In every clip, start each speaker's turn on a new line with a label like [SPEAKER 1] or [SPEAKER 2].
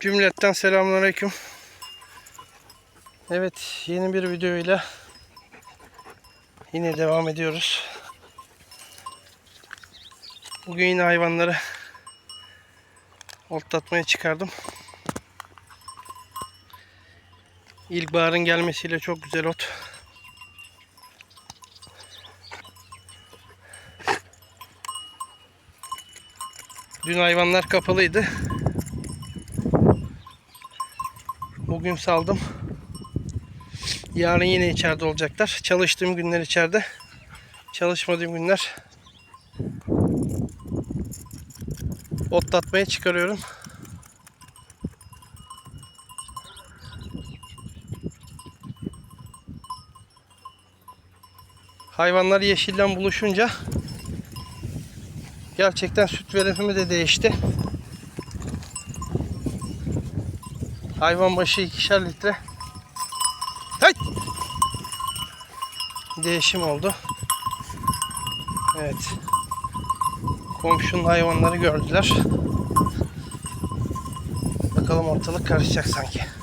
[SPEAKER 1] Cümletten selamünaleyküm. Evet, yeni bir videoyla yine devam ediyoruz. Bugün yine hayvanları otlatmaya çıkardım. İlkbaharın gelmesiyle çok güzel ot. Dün hayvanlar kapalıydı. Bugün saldım. Yarın yine içeride olacaklar. Çalıştığım günler içeride. Çalışmadığım günler otlatmaya çıkarıyorum. Hayvanlar yeşilden buluşunca gerçekten süt verimimi de değişti. Hayvan başı ikişer litre. Hey! Değişim oldu. Evet. Komşunun hayvanları gördüler. Bakalım ortalık karışacak sanki.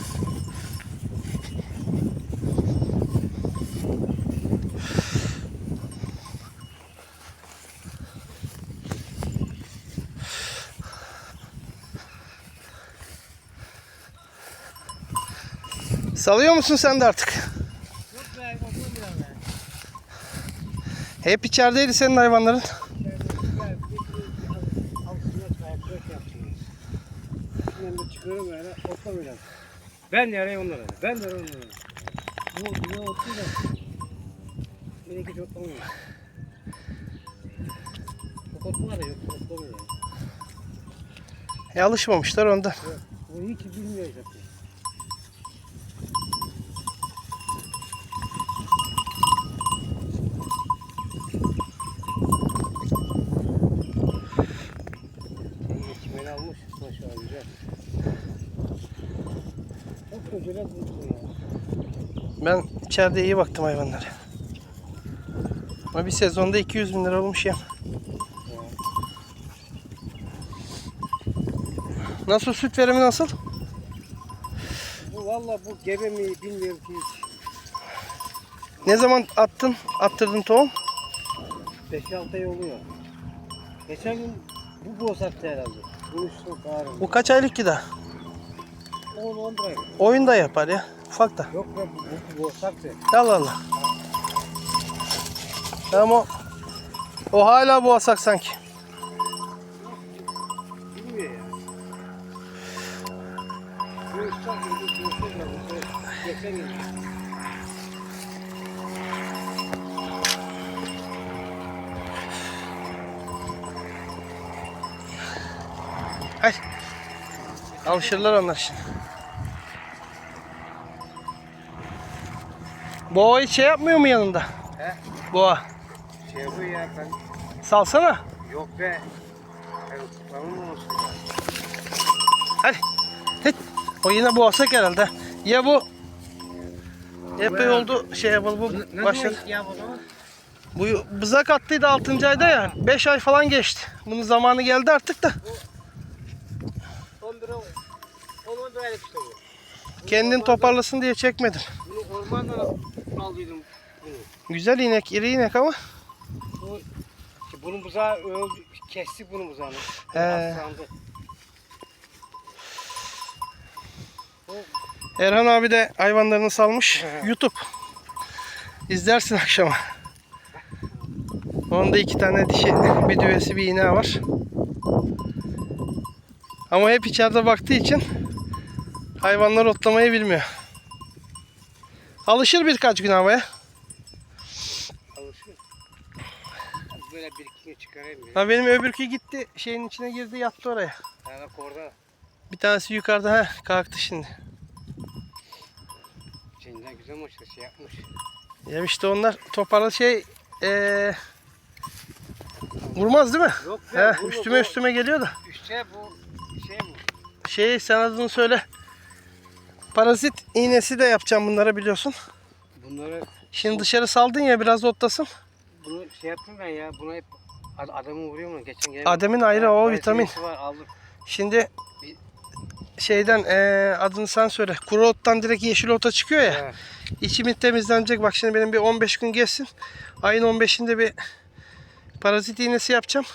[SPEAKER 1] Salıyor musun sen de artık?
[SPEAKER 2] Yok be, otur biraz be.
[SPEAKER 1] Hep içerideydi senin hayvanların.
[SPEAKER 2] Ben otla biraz. Ben arayayım onları. Bu ne otlu da. Benimki çok. Çok otlar da yok, otlamıyor.
[SPEAKER 1] E, alışmamışlar ondan.
[SPEAKER 2] Yok, bu hiç bilmiyor zaten. Ekmeğini almış maşallah güzel. Çok kocaman bulsun ya.
[SPEAKER 1] Ben içeride iyi baktım hayvanlara. Ama bir sezonda 200 bin lira olmuş ya. Nasıl süt verimi nasıl?
[SPEAKER 2] Bu valla bu gebe mi bilmiyorum ki hiç.
[SPEAKER 1] Ne zaman attın? Attırdın tohum?
[SPEAKER 2] 5-6 ay oluyor. Geçen gün bu bozaktı herhalde. Şu bağırım.
[SPEAKER 1] Bu kaç aylık ki daha?
[SPEAKER 2] 10-11 ay.
[SPEAKER 1] Oyun da yapar ya. Ufak da.
[SPEAKER 2] Yok be bu, bu, bu bozaktı.
[SPEAKER 1] Allah Allah. Ama o, o hala bu asak sanki. Hay. Alışırlar onlar şimdi. Boğa hiç şey yapmıyor mu yanında?
[SPEAKER 2] He?
[SPEAKER 1] Boğa.
[SPEAKER 2] Şey bu ya ben.
[SPEAKER 1] Salsana.
[SPEAKER 2] Yok be. Ben tamam olsun.
[SPEAKER 1] Hadi. Hit. O yine boğasak herhalde. Ya bu Epey oldu şey yapalım bu başladı.
[SPEAKER 2] Bu?
[SPEAKER 1] Bu bızak attıydı 6. ayda ya. 5 ay falan geçti. Bunun zamanı geldi artık da.
[SPEAKER 2] 11 ay. 10 aylık işte bu.
[SPEAKER 1] Kendin toparlasın diye çekmedim.
[SPEAKER 2] Ormandan aldıydım bunu.
[SPEAKER 1] Güzel inek, iri inek ama.
[SPEAKER 2] Bu, işte bunun buzağı öldü, kestik bunun buzağını.
[SPEAKER 1] He.
[SPEAKER 2] Aslandı.
[SPEAKER 1] Erhan abi de hayvanlarını salmış.
[SPEAKER 2] He.
[SPEAKER 1] YouTube. İzlersin akşama. Onda iki tane dişi, bir düvesi, bir ineği var. Ama hep içeride baktığı için hayvanlar otlamayı bilmiyor. Alışır birkaç gün havaya.
[SPEAKER 2] alışır. Böyle bir iki gün çıkarayım ya.
[SPEAKER 1] Ha benim öbürkü gitti şeyin içine girdi yattı oraya.
[SPEAKER 2] Yani bak orada
[SPEAKER 1] Bir tanesi yukarıda ha kalktı şimdi.
[SPEAKER 2] şeyinden güzel maçta şey yapmış.
[SPEAKER 1] Ya işte onlar toparlı şey eee vurmaz değil mi?
[SPEAKER 2] Yok
[SPEAKER 1] He, üstüme üstüme geliyor da.
[SPEAKER 2] Üste bu şey bu.
[SPEAKER 1] Şey sen adını söyle. Parazit iğnesi de yapacağım bunlara biliyorsun.
[SPEAKER 2] Bunları
[SPEAKER 1] Şimdi dışarı saldın ya biraz otlasın.
[SPEAKER 2] bunu şey yaptım ben ya. Buna hep ad- adamı vuruyor mu? Geçen geldi.
[SPEAKER 1] Adem'in ayrı o vitamin.
[SPEAKER 2] Var, aldım.
[SPEAKER 1] Şimdi şeyden eee, adını sen söyle. Kuru ottan direkt yeşil ota çıkıyor ya.
[SPEAKER 2] He.
[SPEAKER 1] İçimi temizlenecek. Bak şimdi benim bir 15 gün geçsin. Ayın 15'inde bir parazit iğnesi yapacağım.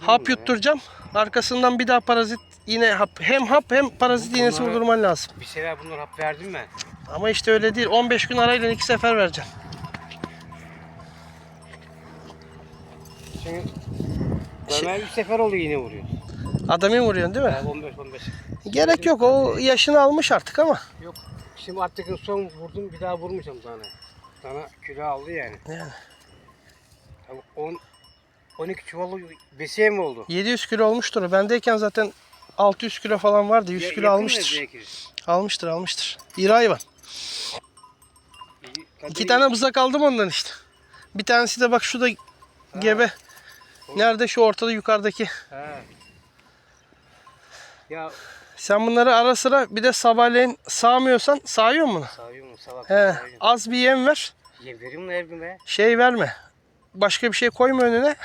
[SPEAKER 1] Hap yutturacağım. Arkasından bir daha parazit yine hap hem hap hem parazit iğnesi
[SPEAKER 2] Bunlara-
[SPEAKER 1] vurdurman lazım.
[SPEAKER 2] Bir sefer bunlar hap verdim mi?
[SPEAKER 1] Ama işte öyle değil. 15 gün arayla iki sefer vereceğim.
[SPEAKER 2] Şimdi
[SPEAKER 1] Şey-
[SPEAKER 2] Ömer üç sefer oluyor yine vuruyor.
[SPEAKER 1] Adamı vuruyorsun değil mi?
[SPEAKER 2] 15-15.
[SPEAKER 1] Gerek yok. O yaşını almış artık ama.
[SPEAKER 2] Yok. Şimdi artık son vurdum bir daha vurmayacağım sana. Sana kilo aldı yani.
[SPEAKER 1] Yani.
[SPEAKER 2] Tabii 10 12 çuvalı besiye mi oldu?
[SPEAKER 1] 700 kilo olmuştur. Bendeyken zaten 600 kilo falan vardı. 100
[SPEAKER 2] Ya-
[SPEAKER 1] kilo almıştır. Almıştır almıştır. İri hayvan. İki tane bızak aldım ondan işte. Bir tanesi de bak şu da gebe. Nerede şu ortada yukarıdaki.
[SPEAKER 2] Ya
[SPEAKER 1] Sen bunları ara sıra bir de sabahleyin sağmıyorsan sağıyor mu
[SPEAKER 2] sağıyor mu salak?
[SPEAKER 1] He, az bir yem ver.
[SPEAKER 2] Yem veriyor mu her gün be?
[SPEAKER 1] Şey verme. Başka bir şey koyma önüne.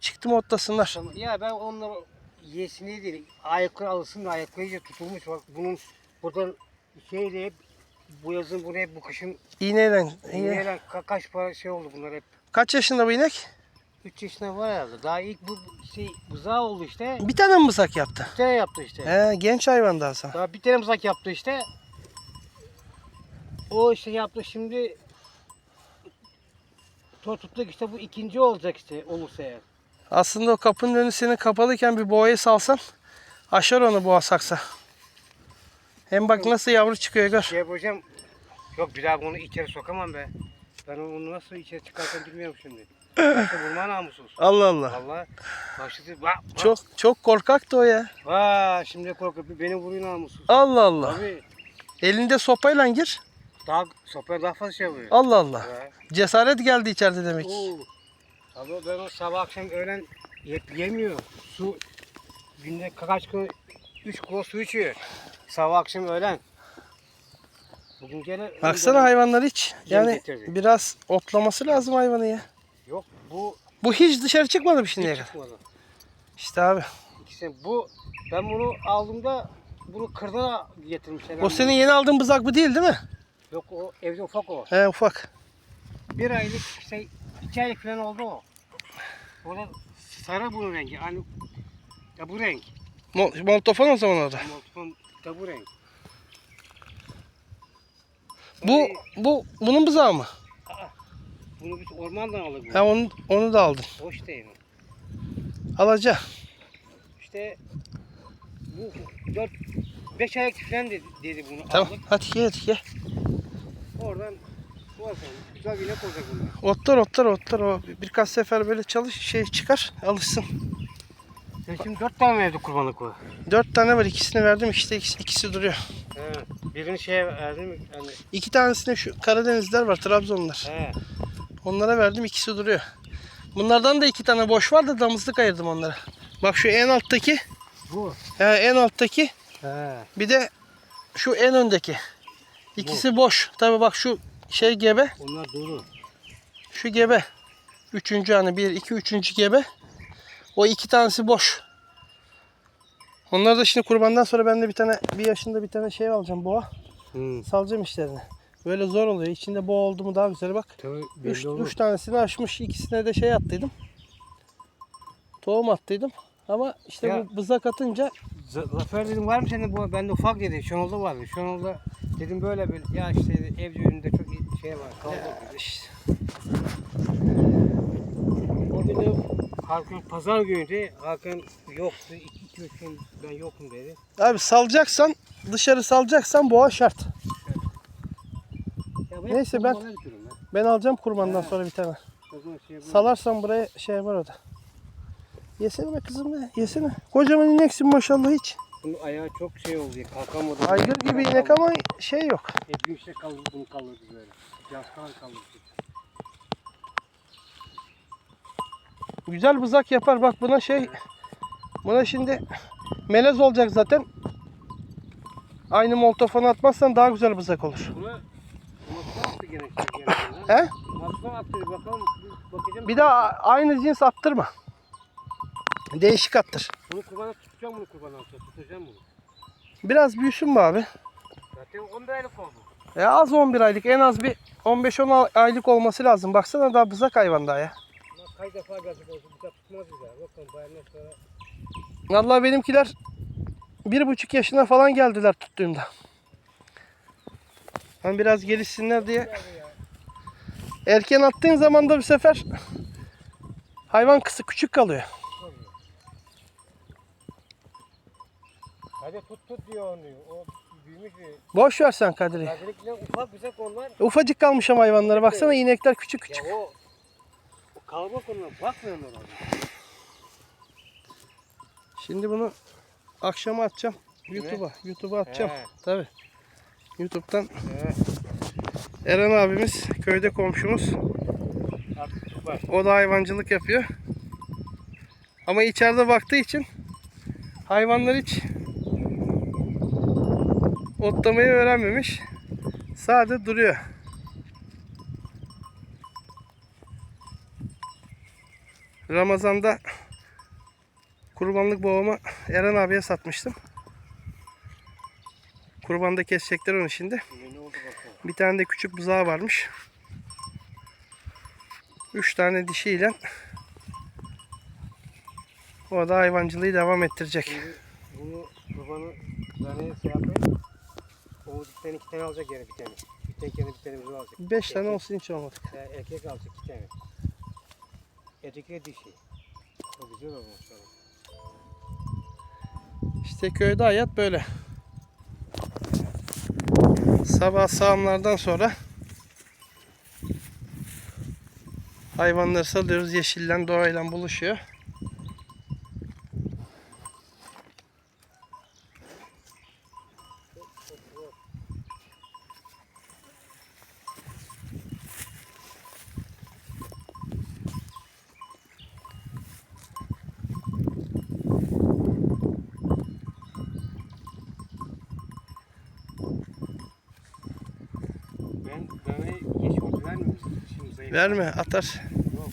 [SPEAKER 1] Çıktı mı otlasınlar.
[SPEAKER 2] Tamam. Ya ben onları yesini değil. Ayakları alsın da ayakları iyice tutulmuş. Bak bunun buradan şeyle hep bu yazın bu hep bu kışın
[SPEAKER 1] İğneyle. iğne.
[SPEAKER 2] Neler ka- kaç para şey oldu bunlar hep.
[SPEAKER 1] Kaç yaşında bu inek?
[SPEAKER 2] 3 yaşında var herhalde. Daha ilk bu bu şey buzağı oldu işte.
[SPEAKER 1] Bir tane mi mızak yaptı?
[SPEAKER 2] Bir tane yaptı işte.
[SPEAKER 1] He, genç hayvan daha sana.
[SPEAKER 2] Daha bir tane mızrak yaptı işte. O işte yaptı şimdi Tortutluk işte bu ikinci olacak işte olursa eğer.
[SPEAKER 1] Aslında o kapının önü senin kapalıyken bir boğayı salsan aşar onu boğa saksa. Hem bak nasıl yavru çıkıyor gör.
[SPEAKER 2] Şey hocam yok bir daha bunu içeri sokamam be. Ben onu nasıl içeri çıkarken bilmiyorum şimdi. Vurma namussuz.
[SPEAKER 1] Allah Allah.
[SPEAKER 2] Vallahi başladı. Bak, bak.
[SPEAKER 1] Çok çok korkaktı o ya.
[SPEAKER 2] Vaa şimdi korkuyor. Beni vuruyor namussuz.
[SPEAKER 1] Allah Allah.
[SPEAKER 2] Abi
[SPEAKER 1] Elinde sopayla gir.
[SPEAKER 2] daha sopaya daha fazla şey vuruyor.
[SPEAKER 1] Allah Allah.
[SPEAKER 2] Ha.
[SPEAKER 1] Cesaret geldi içeride demek.
[SPEAKER 2] Oo. Abi ben o sabah akşam öğlen hep yemiyor. Su günde kaç kilo, üç kilo su içiyor. Sabah akşam öğlen. Bugün gene
[SPEAKER 1] Baksana hayvanlar hiç.
[SPEAKER 2] Yem
[SPEAKER 1] Yani
[SPEAKER 2] getirdi.
[SPEAKER 1] biraz otlaması lazım hayvanı ya.
[SPEAKER 2] Yok bu
[SPEAKER 1] Bu hiç dışarı çıkmadı mı şimdiye kadar?
[SPEAKER 2] çıkmadı.
[SPEAKER 1] İşte abi.
[SPEAKER 2] İkisi bu ben bunu aldığımda bunu kırdana getirmişler.
[SPEAKER 1] O senin yeni aldığın bızak bu değil değil mi?
[SPEAKER 2] Yok o evde ufak o.
[SPEAKER 1] He ufak.
[SPEAKER 2] Bir aylık işte iki aylık falan oldu o. O da sarı bunun rengi. Hani ya bu renk.
[SPEAKER 1] Mol- Moltofon o zaman orada.
[SPEAKER 2] Ama da bu renk.
[SPEAKER 1] Bu bu bunun bızağı mı?
[SPEAKER 2] Bunu biz ormandan aldık.
[SPEAKER 1] Ha onu onu da aldın.
[SPEAKER 2] Hoş değil mi?
[SPEAKER 1] Alaca.
[SPEAKER 2] İşte bu 4 5 aylık falan dedi, dedi bunu
[SPEAKER 1] Tamam.
[SPEAKER 2] aldık.
[SPEAKER 1] Hadi ye hadi ye.
[SPEAKER 2] Oradan. Güzel inek olacak bunlar.
[SPEAKER 1] Otlar otlar otlar o birkaç sefer böyle çalış şey çıkar alışsın.
[SPEAKER 2] Ya şimdi 4 tane verdi kurbanlık var.
[SPEAKER 1] Dört tane var ikisini verdim işte ikisi, ikisi duruyor.
[SPEAKER 2] He. Birini şeye verdim. Yani,
[SPEAKER 1] İki tanesine şu Karadenizler var Trabzonlar.
[SPEAKER 2] he.
[SPEAKER 1] Onlara verdim ikisi duruyor. Bunlardan da iki tane boş var da damızlık ayırdım onlara. Bak şu en alttaki,
[SPEAKER 2] Bu.
[SPEAKER 1] he, en alttaki
[SPEAKER 2] He.
[SPEAKER 1] bir de şu en öndeki. İkisi boş. Tabi bak şu şey gebe,
[SPEAKER 2] Onlar dolu.
[SPEAKER 1] şu gebe. Üçüncü hani bir, iki, üçüncü gebe. O iki tanesi boş. Onları da şimdi kurbandan sonra ben de bir tane bir yaşında bir tane şey alacağım boğa.
[SPEAKER 2] Hı.
[SPEAKER 1] Salacağım işlerine. Böyle zor oluyor. İçinde boğa oldu mu daha güzel bak.
[SPEAKER 2] Tabii
[SPEAKER 1] Üç,
[SPEAKER 2] olur.
[SPEAKER 1] üç tanesini açmış. ikisine de şey attıydım. Tohum attıydım. Ama işte
[SPEAKER 2] Ya.
[SPEAKER 1] bu bızak atınca
[SPEAKER 2] Z- Zafer dedim var mı senin bu? Ben de ufak dedi. Şenol'da vardı. Şenol'da dedim böyle böyle. Ya işte dedi, evde önünde çok iyi şey var. Kaldı. dedi.
[SPEAKER 1] işte,
[SPEAKER 2] O dedi Hakan pazar günüydü. Hakan yoktu. İki, iki üç gün ben yokum dedi.
[SPEAKER 1] abi salacaksan dışarı salacaksan boğa şart.
[SPEAKER 2] Ya
[SPEAKER 1] Neyse ben-
[SPEAKER 2] kurbanlara götürüyorum ben.
[SPEAKER 1] Alacağım kurbandan sonra bir tane.
[SPEAKER 2] O zaman şey.
[SPEAKER 1] Salarsan buraya şey var orada. Yesene be kızım be. Yesene. Kocaman ineksin maşallah hiç.
[SPEAKER 2] Bunun ayağı çok şey oldu. ya, Kalkamadı.
[SPEAKER 1] Aygır gibi inek ama şey yok.
[SPEAKER 2] Hep bir şey kaldı. Bunu kaldırdı böyle. Yastığa kaldırdı.
[SPEAKER 1] Güzel bızak yapar. Bak buna şey buna şimdi melez olacak zaten. Aynı moltofonu atmazsan daha güzel bızak olur.
[SPEAKER 2] Buna Masuna attı gene. Şey.
[SPEAKER 1] He?
[SPEAKER 2] Masuna attı. Bakalım. Bakacağım.
[SPEAKER 1] Bir daha aynı cins attırma. Değişik attır.
[SPEAKER 2] Bunu kurbana tutacağım bunu kurban altına. Tutacağım bunu.
[SPEAKER 1] Biraz büyüsün mü abi?
[SPEAKER 2] Zaten 11 aylık oldu.
[SPEAKER 1] E az 11 aylık. En az bir 15-10 aylık olması lazım. Baksana daha bızak hayvan daha ya.
[SPEAKER 2] Kaç defa geldik olsun bıçak tutmaz bize. Bakın bayanlar sonra
[SPEAKER 1] Vallahi benimkiler bir buçuk yaşına falan geldiler tuttuğumda. Ben biraz gelişsinler diye. Erken attığın zaman da bir sefer hayvan kısa küçük kalıyor.
[SPEAKER 2] Oluyor. Hadi tut tut diyor onu. O büyümüş bir.
[SPEAKER 1] Boş ver sen Kadir'i.
[SPEAKER 2] Kadirikle ufak güzel onlar.
[SPEAKER 1] Ufacık kalmış ama hayvanlara baksana inekler küçük küçük.
[SPEAKER 2] Ya o, o kalabalık onlara bakmıyorlar abi.
[SPEAKER 1] Şimdi bunu akşama atacağım. YouTube'a. YouTube'a atacağım.
[SPEAKER 2] He.
[SPEAKER 1] Tabi. YouTube'dan
[SPEAKER 2] Evet.
[SPEAKER 1] Eren abimiz köyde komşumuz. O da hayvancılık yapıyor. Ama içeride baktığı için hayvanlar hiç otlamayı öğrenmemiş. Sadece duruyor. Ramazan'da kurbanlık boğama Eren abiye satmıştım. Kurbanda kesecekler onu şimdi. Bir tane de küçük buzağı varmış. Üç tane dişiyle o da hayvancılığı devam ettirecek.
[SPEAKER 2] Şimdi bunu kurbanı tane şey yapayım. O dikten iki tane alacak yere bir tane. Bir tek yere bir tane buzu alacak.
[SPEAKER 1] Beş tane olsun hiç olmadı.
[SPEAKER 2] Ya erkek alacak iki tane. Erkek dişi. O güzel olmuş.
[SPEAKER 1] İşte köyde hayat böyle. Sabah sağımlardan sonra hayvanları salıyoruz. Yeşillen doğayla buluşuyor.
[SPEAKER 2] Ben bana yeşil otu vermemiştim. Şimdi zayıf.
[SPEAKER 1] Verme atar.
[SPEAKER 2] Var.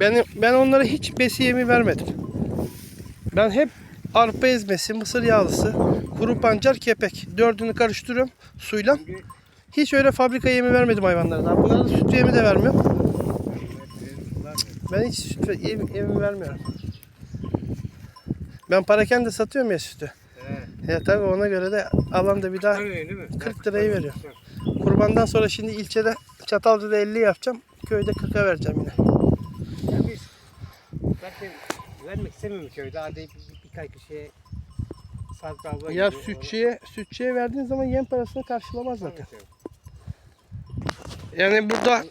[SPEAKER 1] Ben, ben onlara hiç besi yemi vermedim. Ben hep arpa ezmesi, mısır yağlısı, kuru pancar, kepek. Dördünü karıştırıyorum suyla. Hiç öyle fabrika yemi vermedim hayvanlara. Daha. Bunlara da süt yemi de vermiyorum. Ben hiç süt ve- yem, yemi vermiyorum. Ben paraken de satıyorum ya sütü.
[SPEAKER 2] Evet.
[SPEAKER 1] Ya tabii ona göre de alan da bir daha
[SPEAKER 2] Öyle değil mi?
[SPEAKER 1] 40 lirayı veriyor. Kurbandan sonra şimdi ilçede Çatalca'da 50 yapacağım. Köyde 40'a vereceğim yine.
[SPEAKER 2] Ya biz zaten vermek istemiyorum köyde. Hadi bir, bir, birkaç kişiye Sarp abla
[SPEAKER 1] Ya
[SPEAKER 2] gibi
[SPEAKER 1] sütçüye, sütçüye verdiğin zaman yem parasını karşılamaz zaten. Yani burada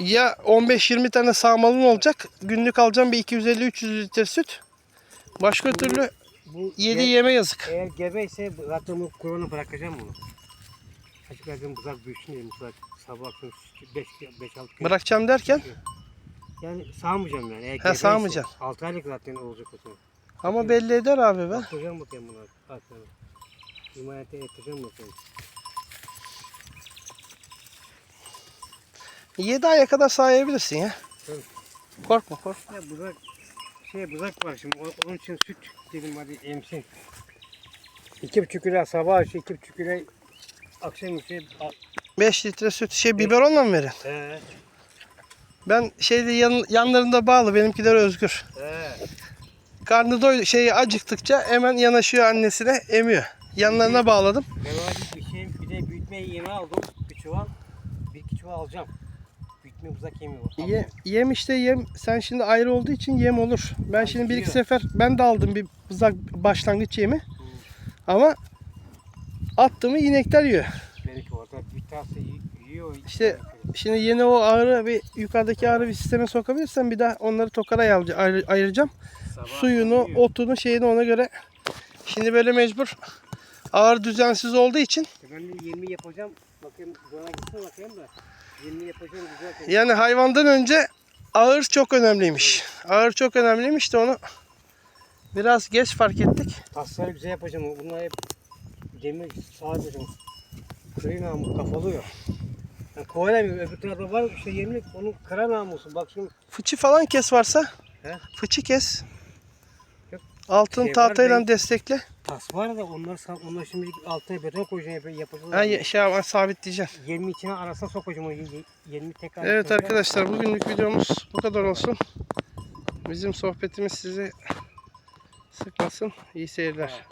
[SPEAKER 1] ya 15-20 tane sağmalın olacak. Günlük alacağım bir 250-300 litre süt. Başka türlü
[SPEAKER 2] Bu
[SPEAKER 1] 7
[SPEAKER 2] ge-
[SPEAKER 1] yeme yazık.
[SPEAKER 2] Eğer gebeyse zaten bu kurbanı bırakacağım bunu. Açık buzak büyüsün diye buzak sabah akşam 5 5 6 gün.
[SPEAKER 1] Bırakacağım derken
[SPEAKER 2] Yani sağmayacağım yani. Eğer
[SPEAKER 1] He,
[SPEAKER 2] gebeyse,
[SPEAKER 1] sağmayacaksın.
[SPEAKER 2] 6 aylık zaten olacak o zaman.
[SPEAKER 1] ama belli eder abi be.
[SPEAKER 2] Bakacağım bakayım buna. Bakacağım. Himayete yatacağım bakayım.
[SPEAKER 1] 7 aya kadar sağlayabilirsin ya.
[SPEAKER 2] Tabii.
[SPEAKER 1] Korkma korkma.
[SPEAKER 2] Ya buzak şey buzak var şimdi onun için süt dedim hadi emsin. İki buçuk kilo sabah akşam iki buçuk kilo akşam şey
[SPEAKER 1] 5 litre süt şey biberonla mı verin?
[SPEAKER 2] He
[SPEAKER 1] Ben şeyde yan, yanlarında bağlı benimkiler özgür.
[SPEAKER 2] he.
[SPEAKER 1] Karnı doy şeyi acıktıkça hemen yanaşıyor annesine emiyor. Yanlarına bağladım.
[SPEAKER 2] Ben ona bir şey bir de büyütme yemi aldım. Bir çuval. Bir iki çuval alacağım. Büyütme uzak yemi var.
[SPEAKER 1] Ye, yem işte yem sen şimdi ayrı olduğu için yem olur. Ben şimdi bir iki
[SPEAKER 2] Acıkıyor.
[SPEAKER 1] sefer ben de aldım bir uzak başlangıç yemi. Ama attığımı inekler yiyor.
[SPEAKER 2] Belki orada bir tanesi yi- yiyor.
[SPEAKER 1] İşte Şimdi yeni o ağrı bir yukarıdaki ağrı bir sisteme sokabilirsem bir daha onları tokara ayır- ayır- ayıracağım.
[SPEAKER 2] Sabah
[SPEAKER 1] Suyunu,
[SPEAKER 2] yiyor.
[SPEAKER 1] otunu, şeyini ona göre. Şimdi böyle mecbur ağır düzensiz olduğu için
[SPEAKER 2] Ben de yemi yapacağım. Bakayım bana gitsin bakayım da. Yemi yapacağım güzel.
[SPEAKER 1] yani hayvandan önce ağır çok önemliymiş. Ağır çok önemliymiş de onu biraz geç fark ettik.
[SPEAKER 2] Tasları güzel yapacağım. Bunlar hep sağ yapacağım. Kırı namus kafalıyor. Yani kovalamıyor. Öbür tarafta var işte yemlik onun kıra namusu. Bak şimdi
[SPEAKER 1] Fıçı falan kes varsa
[SPEAKER 2] He?
[SPEAKER 1] Fıçı kes.
[SPEAKER 2] Yok.
[SPEAKER 1] Altın
[SPEAKER 2] Şey
[SPEAKER 1] tahtayla
[SPEAKER 2] ben-
[SPEAKER 1] destekle.
[SPEAKER 2] Tas var da onlar, onlar şimdi altına beton koyacaksın yap yapacağız.
[SPEAKER 1] Ha, ye- şey ama sabitleyeceksin.
[SPEAKER 2] 20 içine arasına sokacağım onu. y- y- 20 tekrar.
[SPEAKER 1] Evet
[SPEAKER 2] yapacağım.
[SPEAKER 1] arkadaşlar bugünlük videomuz bu kadar olsun. Bizim sohbetimiz sizi sıkmasın. İyi seyirler.